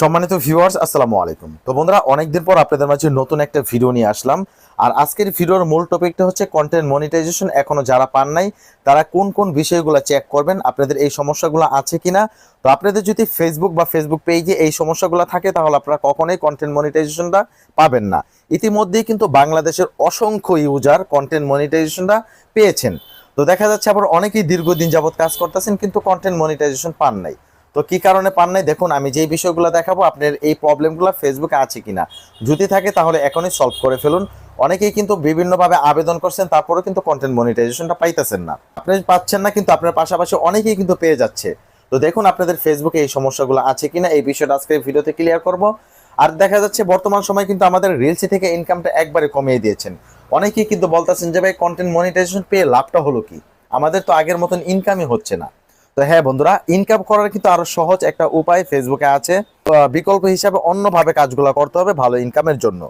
সম্মানিত ভিউয়ার্স আসসালামু আলাইকুম। তো বন্ধুরা, অনেকদিন পর আপনাদের মাঝে নতুন একটা ভিডিও নিয়ে আসলাম। আর আজকের ভিডিওর মূল টপিকটা হচ্ছে কন্টেন্ট মনিটাইজেশন এখনও যারা পান নাই, তারা কোন কোন বিষয়গুলো চেক করবেন, আপনাদের এই সমস্যাগুলো আছে কিনা? তো আপনাদের যদি ফেসবুক বা ফেসবুক পেজে এই সমস্যাগুলো থাকে, তাহলে আপনারা কখনোই কন্টেন্ট মনিটাইজেশনটা পাবেন না। ইতিমধ্যেই কিন্তু বাংলাদেশের অসংখ্য ইউজার কন্টেন্ট মনিটাইজেশনটা পেয়েছেন। তো দেখা যাচ্ছে আবার অনেকেই দীর্ঘদিন যাবৎ কাজ করতেছেন, কিন্তু কন্টেন্ট মনিটাইজেশন পান নাই। তো কি কারণে পান নাই? দেখুন, আমি যেই বিষয়গুলো দেখাবো, আপনার এই প্রবলেমগুলো ফেসবুকে আছে কিনা। যদি থাকে, তাহলে এখনই সলভ করে ফেলুন। অনেকেই কিন্তু বিভিন্নভাবে আবেদন করছেন, তারপরেও কিন্তু কন্টেন্ট মনিটাইজেশনটা পাইতেছেন না। আপনি পাচ্ছেন না, কিন্তু আপনার পাশাপাশি অনেকেই কিন্তু পেয়ে যাচ্ছে। তো দেখুন, আপনাদের ফেসবুকে এই সমস্যাগুলো আছে কিনা, এই বিষয়টা আজকে ভিডিওতে ক্লিয়ার করব। আর দেখা যাচ্ছে, বর্তমান সময় কিন্তু আমাদের রিলসি থেকে ইনকামটা একবারে কমিয়ে দিয়েছেন। অনেকেই কিন্তু বলতেছেন যে, ভাই কন্টেন্ট মনিটাইজেশন পেয়ে লাভটা হলো কি? আমাদের তো আগের মতন ইনকামই হচ্ছে না। তো হ্যাঁ বন্ধুরা ইনকাম করার কিন্তু আরও সহজ একটা উপায় ফেসবুকে আছে। বিকল্প হিসাবে অন্যভাবে কাজগুলো করতে হবে ভালো ইনকামের জন্য।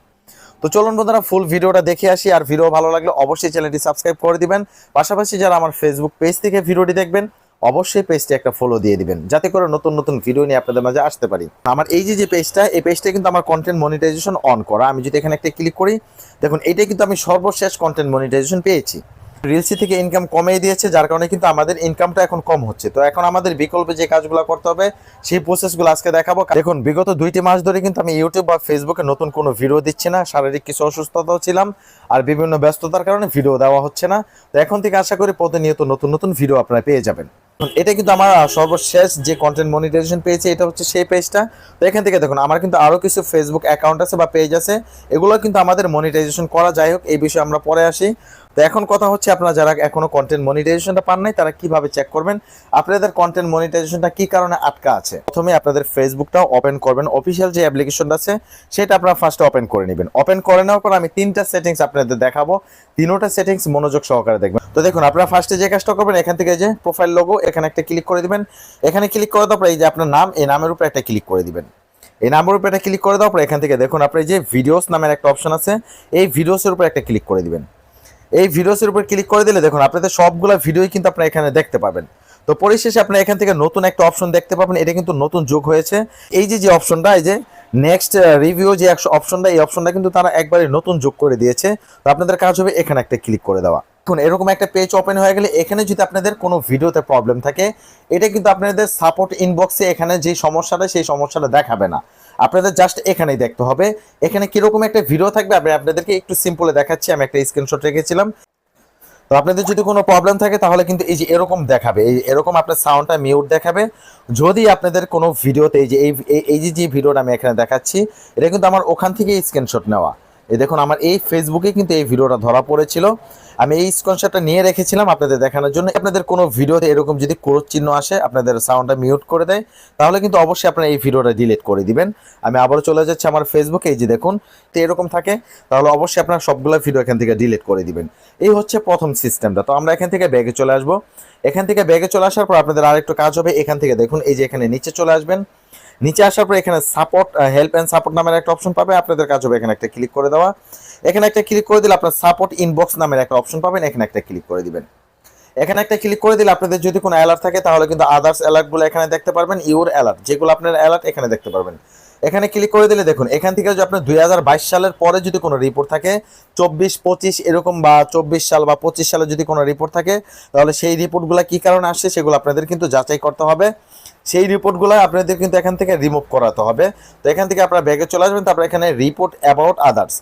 তো চলুন বন্ধুরা ফুল ভিডিওটা দেখে আসি। আর ভিডিও ভালো লাগলে অবশ্যই চ্যানেলটি সাবস্ক্রাইব করে দিবেন। পাশাপাশি যারা আমার ফেসবুক পেজ থেকে ভিডিওটি দেখবেন, অবশ্যই পেজটি একটা ফলো দিয়ে দিবেন, যাতে করে নতুন নতুন ভিডিও নিয়ে আপনাদের মাঝে আসতে পারি। আমার এই যে যে পেজটা এই পেজটা কিন্তু আমার কন্টেন্ট মনিটাইজেশন অন করা। আমি যদি এখানে একটা ক্লিক করি, দেখুন, এইটাই কিন্তু আমি সর্বশেষ কন্টেন্ট মনিটাইজেশন পেয়েছি। রিলসি থেকে ইনকাম কমিয়ে দিয়েছে, যার কারণে কিন্তু আমাদের ইনকামটা এখন কম হচ্ছে। তো এখন আমাদের বিকল্পে যে কাজগুলো করতে হবে, সেই প্রসেসগুলো আজকে দেখাবো। দেখুন, বিগত দুইটি মাস ধরে কিন্তু আমি ইউটিউব বা ফেসবুকে নতুন কোনো ভিডিও দিচ্ছি না। শারীরিক কিছু অসুস্থতাও ছিলাম আর বিভিন্ন ব্যস্ততার কারণে ভিডিও দেওয়া হচ্ছে না। তো এখন থেকে আশা করি প্রতিনিয়ত নতুন নতুন ভিডিও আপনারা পেয়ে যাবেন। এটা কিন্তু আমার সর্বশেষ যে কন্টেন্ট মনিটাইজেশন পেয়েছে, এটা হচ্ছে সেই পেজটা তো এখান থেকে দেখুন, আমার কিন্তু আরও কিছু ফেসবুক অ্যাকাউন্ট আছে বা পেজ আছে। এগুলো কিন্তু আমাদের মনিটাইজেশন করা যাই হোক, এই বিষয়ে আমরা পরে আসি। তো এখন কথা হচ্ছে আপনারা যারা এখনও কন্টেন্ট মনিটাইজেশনটা পান নাই, তারা কীভাবে চেক করবেন? আপনাদের কন্টেন্ট মনিটাইজেশনটা কি কারণে আটকা আছে? প্রথমে আপনাদের ফেসবুকটাও ওপেন করবেন। অফিসিয়াল যে অ্যাপ্লিকেশনটা আছে, সেটা আপনারা ফার্স্টে ওপেন করে নেবেন। ওপেন করে নেওয়ার পর আমি তিনটা সেটিংস আপনাদের দেখাবো। তিনোটা সেটিংস মনোযোগ সহকারে দেখবেন। তো দেখুন, আপনারা ফার্স্টে যে কাজটা করবেন, এখান থেকে যে প্রোফাইল লোগো এখানে একটা ক্লিক করে দিবেন। এখানে ক্লিক করে পর এই যে আপনার নাম, এই নামের উপরে একটা ক্লিক করে দিবেন। এই নামের উপরে একটা ক্লিক করে দেওয়ার পর এখান থেকে দেখুন, আপনার যে ভিডিওস নামের একটা অপশন আছে, এই ভিডিওসের উপর একটা ক্লিক করে দিবেন। এই ভিডিওসের উপর ক্লিক করে দিলে দেখুন, আপনাদের সবগুলো ভিডিওই কিন্তু আপনারা এখানে দেখতে পাবেন। তো পরিশেষে আপনারা এখান থেকে নতুন একটা অপশন দেখতে পাবেন, এটা কিন্তু নতুন যোগ হয়েছে। এই যে যে অপশনটা এই যে নেক্সট রিভিউ যে অপশনটা এই অপশনটা কিন্তু তারা একবারে নতুন যোগ করে দিয়েছে। তো আপনাদের কাজ হবে এখানে একটা ক্লিক করে দেওয়া। এখন এরকম একটা পেজ ওপেন হয়ে গেলে এখানে যদি আপনাদের কোনো ভিডিওতে প্রবলেম থাকে, এটা কিন্তু আপনাদের সাপোর্ট ইনবক্সে এখানে যে সমস্যাটা, সেই সমস্যাটা দেখাবে না। আপনাদের জাস্ট এখানেই দেখতে হবে। এখানে কীরকম একটা ভিডিও থাকবে? আমি আপনাদেরকে একটু সিম্পলে দেখাচ্ছি। আমি একটা স্ক্রিনশট রেখেছিলাম। তো আপনাদের যদি কোনো প্রবলেম থাকে, তাহলে কিন্তু এই যে এরকম দেখাবে। এই এরকম আপনার সাউন্ডটা মিউট দেখাবে। যদি আপনাদের কোনো ভিডিওতে এই যে এই যে যে ভিডিওটা আমি এখানে দেখাচ্ছি, এটা কিন্তু আমার ওখান থেকে স্ক্রিনশট নেওয়া। এই দেখুন, আমার এই ফেসবুকে কিন্তু এই ভিডিওটা ধরা পড়েছিল। আমি এই স্ক্রিনশটটা নিয়ে রেখেছিলাম আপনাদের দেখানোর জন্য। আপনাদের কোনো ভিডিওতে এরকম যদি ক্রোধ চিহ্ন আসে, আপনাদের সাউন্ডটা মিউট করে দেয়, তাহলে কিন্তু অবশ্যই আপনারা এই ভিডিওটা ডিলিট করে দিবেন। আমি আবারও চলে যাচ্ছি আমার ফেসবুকে এই যে দেখুন, তো এরকম থাকে, তাহলে অবশ্যই আপনারা সবগুলো ভিডিও এখান থেকে ডিলিট করে দিবেন। এই হচ্ছে প্রথম সিস্টেমটা তো আমরা এখান থেকে ব্যাগে চলে আসব। এখান থেকে ব্যাগে চলে আসার পর আপনাদের আরেকটু কাজ হবে। এখান থেকে দেখুন, এই যে এখানে নিচে চলে আসবেন। নিচে আসার পর এখানে সাপোর্ট হেল্প অ্যান্ড সাপোর্ট নামের একটা অপশন পাবে। আপনাদের কাজ হবে এখানে একটা ক্লিক করে দেওয়া। এখানে একটা ক্লিক করে দিলে আপনার সাপোর্ট ইনবক্স নামের একটা অপশন পাবেন। এখানে একটা ক্লিক করে দিবেন। এখানে একটা ক্লিক করে দিলে আপনাদের যদি কোনো অ্যালার্ট থাকে, তাহলে কিন্তু আদার্স অ্যালার্টগুলো এখানে দেখতে পারবেন। ইউর অ্যালার্ট যেগুলো আপনার অ্যালার্ট এখানে দেখতে পারবেন। এখানে ক্লিক করে দিলে দেখুন, এখান থেকে যদি আপনার দুই হাজার বাইশ সালের পরে যদি কোনো রিপোর্ট থাকে, চব্বিশ, পঁচিশ এরকম বা চব্বিশ সাল বা পঁচিশ সালে যদি কোনো রিপোর্ট থাকে, তাহলে সেই রিপোর্টগুলো কী কারণে আসছে সেগুলো আপনাদের কিন্তু যাচাই করতে হবে। সেই রিপোর্টগুলো আপনাদের কিন্তু এখান থেকে রিমুভ করাতে হবে। তো এখান থেকে আপনারা ব্যাগে চলে আসবেন, তারপর এখানে রিপোর্ট অ্যাবাউট আদার্স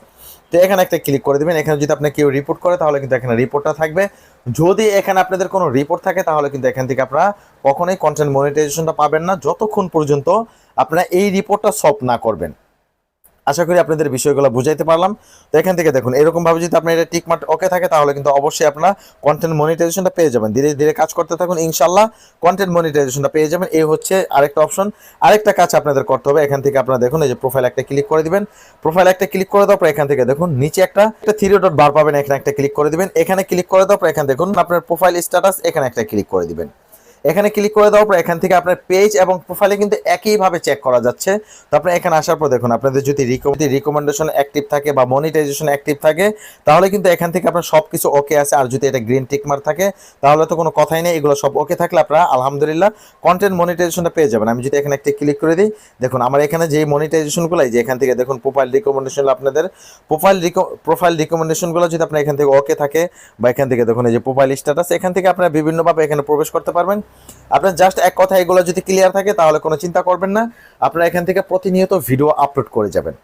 তো এখানে একটা ক্লিক করে দেবেন। এখানে যদি আপনি কেউ রিপোর্ট করে, তাহলে কিন্তু এখানে রিপোর্টটা থাকবে। যদি এখানে আপনাদের কোনো রিপোর্ট থাকে, তাহলে কিন্তু এখান থেকে আপনারা কখনোই কন্টেন্ট মনিটাইজেশনটা পাবেন না। যতক্ষণ পর্যন্ত আপনারা এই রিপোর্টটা সলভ না করবেন। আশা করি আপনাদের বিষয়গুলো বুঝাইতে পারলাম। তো এখান থেকে দেখুন এরকম ভাবে যদি আপনার এটা টিকমার্ট ওকে থাকে, তাহলে কিন্তু অবশ্যই আপনারা কন্টেন্ট মনিটাইজেশনটা পেয়ে যাবেন। ধীরে ধীরে কাজ করতে থাকুন ইনশাল্লাহ কন্টেন্ট মনিটাইজেশনটা পেয়ে যাবেন। এই হচ্ছে আরেকটা অপশন আরেকটা কাজ আপনাদের করতে হবে, এখান থেকে আপনারা দেখুন, এই যে প্রোফাইল একটা ক্লিক করে দিবেন। প্রোফাইল একটা ক্লিক করে দেওয়ার পর এখান থেকে দেখুন, নিচে একটা একটা থ্রি ডট বার পাবেন, এখানে একটা ক্লিক করে দিবেন। এখানে ক্লিক করে দেওয়ার পর এখানে দেখুন, আপনার প্রোফাইল স্ট্যাটাস এখানে একটা ক্লিক করে দিবেন। এখানে ক্লিক করে দেওয়ার পর এখান থেকে আপনার পেজ এবং প্রোফাইলে কিন্তু একইভাবে চেক করা যাচ্ছে। তো আপনি এখানে আসার পর দেখুন, আপনাদের যদি রিকমেন্ডেশন অ্যাক্টিভ থাকে বা মনিটাইজেশন অ্যাক্টিভ থাকে, তাহলে কিন্তু এখান থেকে আপনার সব কিছু ওকে আছে। আর যদি এটা গ্রিন টিকমার থাকে, তাহলে তো কোনো কথাই নেই, এগুলো সব ওকে থাকলে আপনারা আলহামদুলিল্লাহ কন্টেন্ট মনিটাইজেশনটা পেয়ে যাবেন। আমি যদি এখানে একটা ক্লিক করে দিই, দেখুন আমার এখানে যে মনিটাইজেশনগুলো যে এখান থেকে দেখুন প্রোফাইল রিকমেন্ডেশন আপনাদের প্রোফাইল প্রোফাইল রিকমেন্ডেশনগুলো যদি আপনার এখান থেকে ওকে থাকে, বা এখান থেকে দেখুন এই যে প্রোফাইল স্ট্যাটাস এখান থেকে আপনারা বিভিন্নভাবে এখানে প্রবেশ করতে পারবেন। আপনার জাস্ট এক কথা এগুলো যদি ক্লিয়ার থাকে, তাহলে কোনো চিন্তা করবেন না। আপনারা এখান থেকে প্রতিনিয়ত ভিডিও আপলোড করে যাবেন।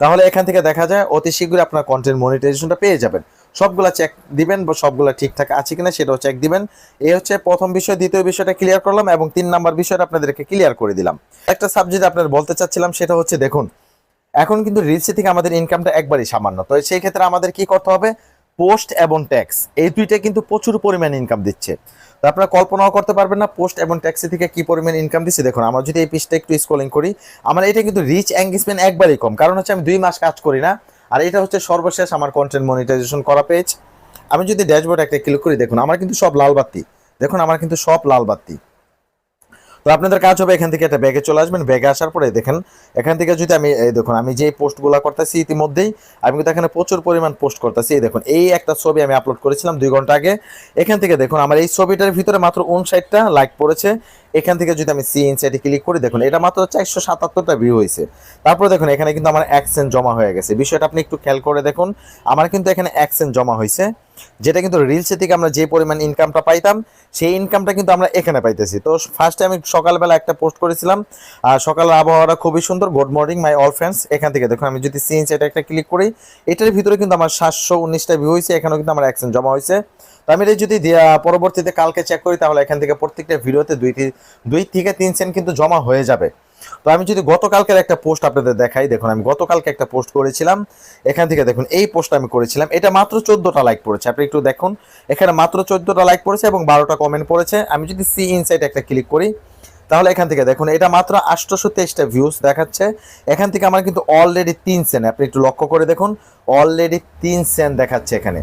তাহলে এখান থেকে দেখা যায়, অতি শীঘ্রই আপনার কন্টেন্ট মনিটাইজেশনটা পেয়ে যাবেন। সবগুলা চেক দিবেন বা সবগুলা ঠিকঠাক আছে কিনা সেটাও চেক দিবেন। এই হচ্ছে প্রথম বিষয়, দ্বিতীয় বিষয়টা ক্লিয়ার করলাম এবং তিন নাম্বার বিষয়টা আপনাদেরকে ক্লিয়ার করে দিলাম। একটা সাবজেক্ট আপনার বলতে চাচ্ছিলাম, সেটা হচ্ছে দেখুন, এখন কিন্তু রিলসে থেকে আমাদের ইনকামটা একবারই সামান্য। তো সেই ক্ষেত্রে আমাদের কি করতে হবে? পোস্ট এবং ট্যাক্স এই দুইটা কিন্তু প্রচুর পরিমাণে ইনকাম দিচ্ছে। আপনারা কল্পনাও করতে পারবেন না পোস্ট এবং ট্যাক্সি থেকে কি পরিমাণ ইনকাম দিচ্ছি। দেখুন, আমরা যদি এই পিসটা একটু স্কোলিং করি, আমার এটা কিন্তু রিচ এঙ্গেজমেন্ট একবারই কম। কারণ হচ্ছে আমি দুই মাস কাজ করি না, আর এটা হচ্ছে সর্বশেষ আমার কন্টেন্ট মনিটাইজেশন করা পেজ আমি যদি ড্যাশবোর্ড একটা ক্লিক করি, দেখুন, আমার কিন্তু সব লাল বাতি। দেখুন, আমার কিন্তু সব লাল বাতি। তো আপনাদের কাজ হবে এখান থেকে একটা ব্যাগে চলে আসবেন। ব্যাগে আসার পরে দেখেন, এখান থেকে যদি আমি, এই দেখুন, আমি যে পোস্টগুলো করতেছি ইতিমধ্যেই, আমি কিন্তু এখানে প্রচুর পরিমাণ পোস্ট করতেছি। এই দেখুন, এই একটা ছবি আমি আপলোড করেছিলাম দুই ঘণ্টা আগে। এখান থেকে দেখুন, আমার এই ছবিটার ভিতরে মাত্র উনষাটটা লাইক পড়েছে। এখান থেকে যদি আমি সি ইনসাইটে ক্লিক করি, দেখুন, এটা মাত্র চারশো সাতাত্তরটা ভিউ হয়েছে। তারপরে দেখুন, এখানে কিন্তু আমার অ্যাকসেন্ট জমা হয়ে গেছে। বিষয়টা আপনি একটু খেয়াল করে দেখুন, আমার কিন্তু এখানে অ্যাকসেন্ট জমা হয়েছে। যেটা কিন্তু রিলসে থেকে আমরা যে পরিমাণ ইনকামটা পাইতাম, সেই ইনকামটা কিন্তু আমরা এখানে পাইতেছি। তো ফার্স্টে আমি সকালবেলা একটা পোস্ট করেছিলাম, আর সকালের আবহাওয়াটা খুবই সুন্দর। Good morning my all friends এখান থেকে দেখুন, আমি যদি সি ইনসাইটে একটা ক্লিক করি, এটার ভিতরে কিন্তু আমার সাতশো উনিশটা ভিউ হয়েছে এখানেও কিন্তু আমার অ্যাকসেন্ট জমা হয়েছে তো আমি এটা যদি পরবর্তীতে কালকে চেক করি, তাহলে এখান থেকে প্রত্যেকটা ভিডিওতে দুই দুই থেকে তিন সেন্ট কিন্তু জমা হয়ে যাবে। তো আমি যদি গতকালকের একটা পোস্ট আপনাদের দেখাই, দেখুন, আমি গতকালকে একটা পোস্ট করেছিলাম। এখান থেকে দেখুন, এই পোস্ট আমি করেছিলাম। এটা মাত্র চোদ্দোটা লাইক পড়েছে। আপনি একটু দেখুন, এখানে মাত্র চোদ্দোটা লাইক পড়েছে এবং বারোটা কমেন্ট পড়েছে। আমি যদি সি ইনসাইট একটা ক্লিক করি, তাহলে এখান থেকে দেখুন, এটা মাত্র আটশোশো তেইশটা ভিউজ দেখাচ্ছে। এখান থেকে আমার কিন্তু অলরেডি তিন সেন্ট আপনি একটু লক্ষ্য করে দেখুন অলরেডি তিন সেন্ট দেখাচ্ছে এখানে।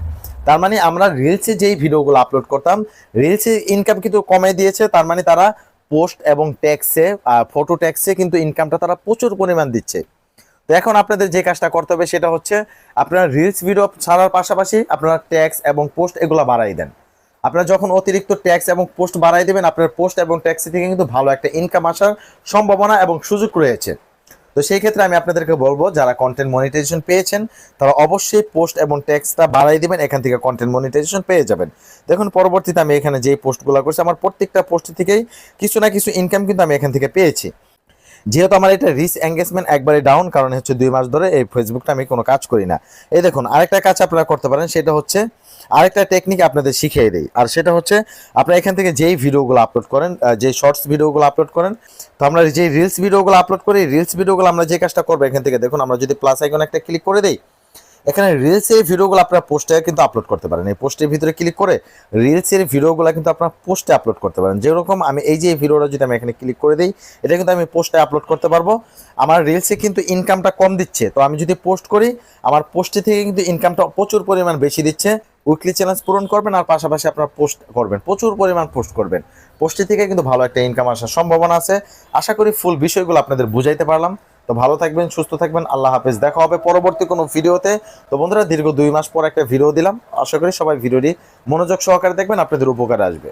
তার মানে আমরা রিলসে যেই ভিডিওগুলো আপলোড করতাম রিলসে ইনকাম কিন্তু কমে দিয়েছে। তার মানে তারা পোস্ট এবং ট্যাক্সে ফটো ট্যাক্সে কিন্তু ইনকামটা তারা প্রচুর পরিমাণ দিচ্ছে। তো এখন আপনাদের যে কাজটা করতে হবে সেটা হচ্ছে আপনারা রিলস ভিডিও ছাড়ার পাশাপাশি আপনারা ট্যাক্স এবং পোস্ট এগুলো বাড়াই দেন। আপনারা যখন অতিরিক্ত ট্যাক্স এবং পোস্ট বাড়াই দেবেন, আপনার পোস্ট এবং ট্যাক্সি থেকে কিন্তু ভালো একটা ইনকাম আসার সম্ভাবনা এবং সুযোগ রয়েছে। তো সেই ক্ষেত্রে আমি আপনাদেরকে বলব, যারা কন্টেন্ট মনিটাইজেশন পেয়েছেন, তারা অবশ্যই পোস্ট এবং ট্যাক্সটা বাড়াই দেবেন, এখান থেকে কন্টেন্ট মনিটাইজেশন পেয়ে যাবেন। দেখুন, পরবর্তীতে আমি এখানে যেই পোস্টগুলো করছি, আমার প্রত্যেকটা পোস্ট থেকেই কিছু না কিছু ইনকাম কিন্তু আমি এখান থেকে পেয়েছি। যেহেতু আমার এটা রিস এঙ্গেজমেন্ট একবারে ডাউন কারণ হচ্ছে দুই মাস ধরে এই ফেসবুকটা আমি কোনো কাজ করি না। এই দেখুন, আরেকটা কাজ আপনারা করতে পারেন, সেটা হচ্ছে আরেকটা টেকনিক আপনাদের শিখিয়ে দিই। আর সেটা হচ্ছে আপনারা এখান থেকে যেই ভিডিওগুলো আপলোড করেন যে শর্টস ভিডিওগুলো আপলোড করেন, তো আমরা যেই রিলস ভিডিওগুলো আপলোড করি রিলস ভিডিওগুলো আমরা যে কাজটা করব এখান থেকে দেখুন, আমরা যদি প্লাস আইকন একটা ক্লিক করে দিই এখানে রিলসের ভিডিওগুলো আপনারা পোস্টে কিন্তু আপলোড করতে পারেন। এই পোস্টের ভিতরে ক্লিক করে রিলসের ভিডিওগুলো কিন্তু আপনারা পোস্টে আপলোড করতে পারেন। যেরকম আমি এই যে ভিডিওটা যদি আমি এখানে ক্লিক করে দিই, এটা কিন্তু আমি পোস্টে আপলোড করতে পারব। আমার রিলসে কিন্তু ইনকামটা কম দিচ্ছে। তো আমি যদি পোস্ট করি, আমার পোস্টে থেকে কিন্তু ইনকামটা প্রচুর পরিমাণ বেশি দিচ্ছে। উইকলি চ্যালেঞ্জ পূরণ করবেন আর পাশাপাশি আপনার পোস্ট করবেন। প্রচুর পরিমাণ পোস্ট করবেন। পোস্টে থেকে কিন্তু ভালো একটা ইনকাম আসার সম্ভাবনা আছে। আশা করি ফুল বিষয়গুলো আপনাদের বুঝাইতে পারলাম। তো ভালো থাকবেন, সুস্থ থাকবেন, আল্লাহ হাফেজ। দেখা হবে পরবর্তী কোনো ভিডিওতে। তো বন্ধুরা, দীর্ঘ দুই মাস পর একটা ভিডিও দিলাম। আশা করি সবাই ভিডিওটি মনোযোগ সহকারে দেখবেন, আপনাদের উপকারে আসবে।